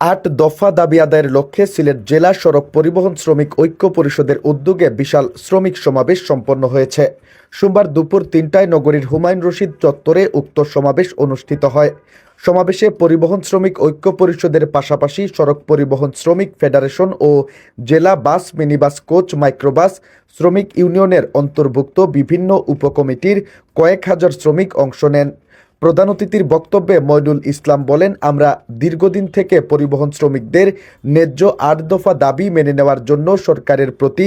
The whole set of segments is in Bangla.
আট দফা দাবি আদায়ের লক্ষ্যে সিলেট জেলা সড়ক পরিবহন শ্রমিক ঐক্য পরিষদের উদ্যোগে বিশাল শ্রমিক সমাবেশ সম্পন্ন হয়েছে। সোমবার দুপুর তিনটায় নগরীর হুমায়ুন রশিদ চত্বরে উক্ত সমাবেশ অনুষ্ঠিত হয়। সমাবেশে পরিবহন শ্রমিক ঐক্য পরিষদের পাশাপাশি সড়ক পরিবহন শ্রমিক ফেডারেশন ও জেলা বাস, মিনিবাস, কোচ, মাইক্রোবাস, শ্রমিক ইউনিয়নের অন্তর্ভুক্ত বিভিন্ন উপকমিটির কয়েক হাজার শ্রমিক অংশ নেন। প্রধান অতিথির বক্তব্যে ময়নুল ইসলাম বলেন, আমরা দীর্ঘদিন থেকে পরিবহন শ্রমিকদের ন্যায্য আট দফা দাবি মেনে নেওয়ার জন্য সরকারের প্রতি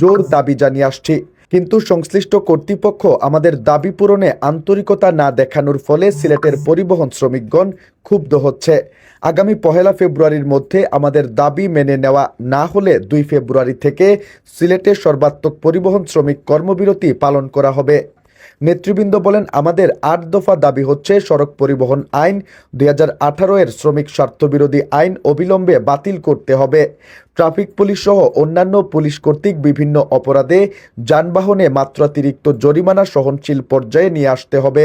জোর দাবি জানিয়ে আসছি। কিন্তু সংশ্লিষ্ট কর্তৃপক্ষ আমাদের দাবি পূরণে আন্তরিকতা না দেখানোর ফলে সিলেটের পরিবহন শ্রমিকগণ ক্ষুব্ধ হচ্ছে। আগামী পহেলা ফেব্রুয়ারির মধ্যে আমাদের দাবি মেনে নেওয়া না হলে দুই ফেব্রুয়ারি থেকে সিলেটে সর্বাত্মক পরিবহন শ্রমিক কর্মবিরতি পালন করা হবে। নেতৃবৃন্দ বলেন, আমাদের আট দফা দাবি হচ্ছে সড়ক পরিবহন আইন, দুই হাজার আঠারো এর শ্রমিক স্বার্থবিরোধী আইন অবিলম্বে বাতিল করতে হবে। ট্রাফিক পুলিশ সহ অন্যান্য পুলিশ কর্তৃক বিভিন্ন অপরাধে যানবাহনে মাত্রাতিরিক্ত জরিমানা সহনশীল পর্যায়ে নিয়ে আসতে হবে।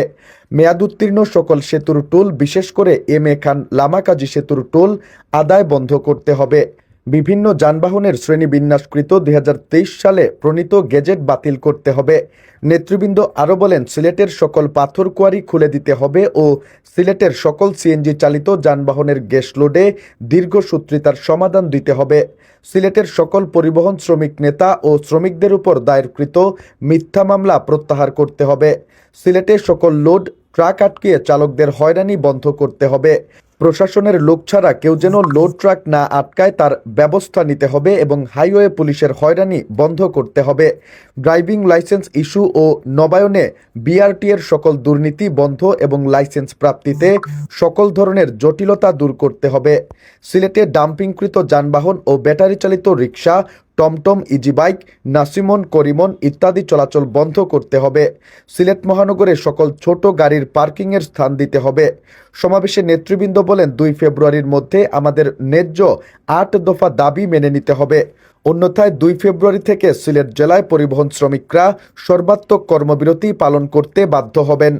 মেয়াদোত্তীর্ণ সকল সেতুর টোল, বিশেষ করে এম এ খান লামাকাজি সেতুর টোল, আদায় বন্ধ করতে হবে। বিভিন্ন যানবাহনের শ্রেণীবিন্যাসকৃত দুই হাজার তেইশ সালে প্রণীত গেজেট বাতিল করতে হবে। নেতৃবৃন্দ আরও বলেন, সিলেটের সকল পাথর কোয়ারি খুলে দিতে হবে ও সিলেটের সকল সিএনজি চালিত যানবাহনের গ্যাস লোডে দীর্ঘসূত্রিতার সমাধান দিতে হবে। সিলেটের সকল পরিবহন শ্রমিক নেতা ও শ্রমিকদের উপর দায়েরকৃত মিথ্যা মামলা প্রত্যাহার করতে হবে। সিলেটে সকল লোড, ট্রাক আটকিয়ে চালকদের হয়রানি বন্ধ করতে হবে। প্রশাসনের লোক ছাড়া কেউ যেন লোড ট্রাক না আটকায় তার ব্যবস্থা নিতে হবে এবং হাইওয়ে পুলিশের হয়রানি বন্ধ করতে হবে। ড্রাইভিং লাইসেন্স ইস্যু ও নবায়নে বিআরটি এর সকল দুর্নীতি বন্ধ এবং লাইসেন্স প্রাপ্তিতে সকল ধরনের জটিলতা দূর করতে হবে। সিলেটে ডাম্পিংকৃত যানবাহন ও ব্যাটারি চালিত রিক্সা টমটম, ইজি বাইক, নাসিমন, করিমন ইত্যাদি চলাচল বন্ধ করতে হবে। সিলেট মহানগরে সকল ছোট গাড়ির পার্কিংয়ের স্থান দিতে হবে। সমাবেশে নেতৃবৃন্দ বলেন, দুই ফেব্রুয়ারির মধ্যে আমাদের ন্যায্য আট দফা দাবি মেনে নিতে হবে। অন্যথায় দুই ফেব্রুয়ারি থেকে সিলেট জেলায় পরিবহন শ্রমিকরা সর্বাত্মক কর্মবিরতি পালন করতে বাধ্য হবেন।